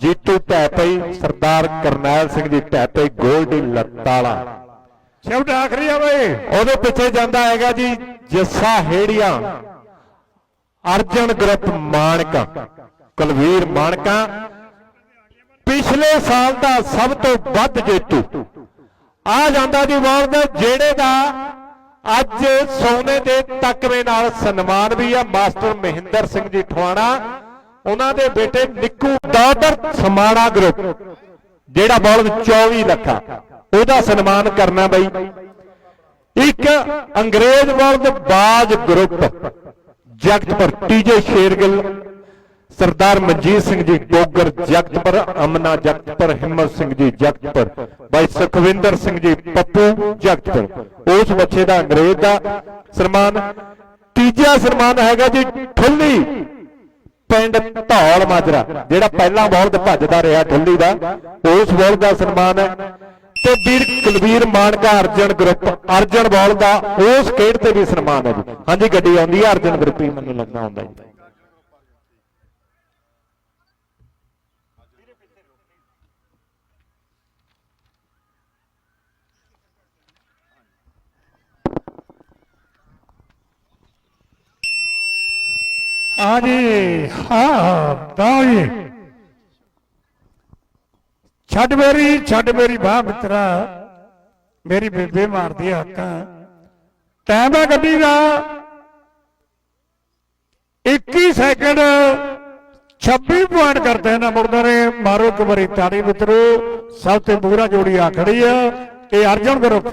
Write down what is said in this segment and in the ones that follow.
ਜੀਤੂ ਢੈਪਈ ਸਰਦਾਰ ਕਰਨੈਲ ਸਿੰਘ ਜੀ ਢੈਪਈ ਗੋਲਡੀ ਲੱਤਾਲਾ। ਸ਼ਬਦ ਆਖਰੀ ਆ ਬਈ। ਉਹਦੇ ਪਿੱਛੇ ਜਾਂਦਾ ਹੈਗਾ ਜੀ ਜੱਸਾ ਹੇੜੀਆਂ ਅਰਜਨ ਗਰੁੱਪ ਮਾਨਕਾ ਕੁਲਵੀਰ ਮਾਨਕਾ ਪਿਛਲੇ ਸਾਲ ਦਾ ਸਭ ਤੋਂ ਵੱਧ ਜੇਤੂ। ਆ ਜਾਂਦਾ ਜੀ ਵਾਰਡ ਜਿਹੜੇ ਦਾ ਅੱਜ ਸੋਨੇ ਦੇ ਤਕਵੇ ਨਾਲ ਸਨਮਾਨ ਵੀ ਆ ਮਾਸਟਰ ਮਹਿੰਦਰ ਸਿੰਘ ਜੀ ਠਵਾਣਾ। ਉਹਨਾਂ ਦੇ ਬੇਟੇ ਨਿੱਕੂ ਦਾਦਰ ਸਮਾਣਾ ਗਰੁੱਪ, ਜਿਹੜਾ ਬੌਲਦ 24 ਲੱਖਾ ਉਹਦਾ ਸਨਮਾਨ ਕਰਨਾ ਬਈ। ਇੱਕ ਅੰਗਰੇਜ਼ ਬੌਲਦ ਬਾਜ ਗਰੁੱਪ, ਜਗਤਪੁਰ, ਟੀਜੇ ਸ਼ੇਰਗਿੱਲ, ਸਰਦਾਰ ਮਨਜੀਤ ਸਿੰਘ ਜੀ ਗੋਗਰ ਜਗਤਪੁਰ, ਅਮਨਾ ਜਗਤਪੁਰ, ਹਿੰਮਤ ਸਿੰਘ ਜੀ ਜਗਤਪੁਰ, ਬਾਈ ਸੁਖਵਿੰਦਰ ਸਿੰਘ ਜੀ ਪੱਪੂ ਜਗਤਪੁਰ। ਉਸ ਬੱਚੇ ਦਾ ਅੰਗਰੇਜ਼ ਦਾ ਸਨਮਾਨ। ਤੀਜਾ ਸਨਮਾਨ ਹੈਗਾ ਜੀ ਠੁੱਲੀ ਪਿੰਡ ਧੌਲ ਮਾਜਰਾ, ਜਿਹੜਾ ਪਹਿਲਾ ਬੋਲਦ ਭੱਜਦਾ ਰਿਹਾ ਠੁੱਲੀ ਦਾ, ਉਸ ਬੋਲ ਦਾ ਸਨਮਾਨ ਹੈ। ਤੇ ਵੀਰ ਕੁਲਵੀਰ ਮਾਨਕਾ ਅਰਜਨ ਗਰੁੱਪ, ਅਰਜਨ ਬੋਲ ਦਾ ਉਸ ਖੇਡ ਤੇ ਵੀ ਸਨਮਾਨ ਹੈ ਜੀ। ਹਾਂਜੀ, ਗੱਡੀ ਆਉਂਦੀ ਹੈ, ਅਰਜਨ ਗਰੁੱਪ ਹੀ ਮੈਨੂੰ ਲੱਗਦਾ ਹੁੰਦਾ ਜੀ। ਹਾਂ ਜੀ ਹਾਂ ਤਾਂ ਜੀ ਛੱਡ ਮੇਰੀ ਛੱਡ ਮੇਰੀ ਬਾਹ ਮਿੱਤਰਾ। ਮੇਰੀ ਬੇਬੇ ਮਾਰਦੀ ਹੱਕਾਂ ਟਾਈਮ ਹੈ ਗੱਡੀ ਦਾ 21 ਸੈਕਿੰਡ। 26 ਪੁਆਇੰਟ ਕਰਦੇ ਨਾ ਮੁਰਦਾਰੇ। ਮਾਰੋ ਇੱਕ ਵਾਰੀ ਤਾੜੀ ਮਿੱਤਰੋ। ਸਭ ਤੋਂ ਪੂਰਾ ਜੋੜੀ ਆ ਖੜੀ ਆ। ਇਹ ਅਰਜਨ ਗਰੁੱਪ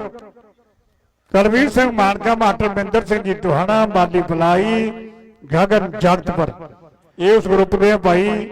ਕਰਵੀਰ ਸਿੰਘ ਮਾਨਕਾ ਮਾਟਰ ਮਹਿੰਦਰ ਸਿੰਘ ਜੀ ਟੋਹਾਣਾ ਮਾਲੀ ਬਲਾਈ। ਗਗਨ ਜਗਤਪੁਰ ਇਹ ਉਸ ਗਰੁੱਪ ਦੇ ਭਾਈ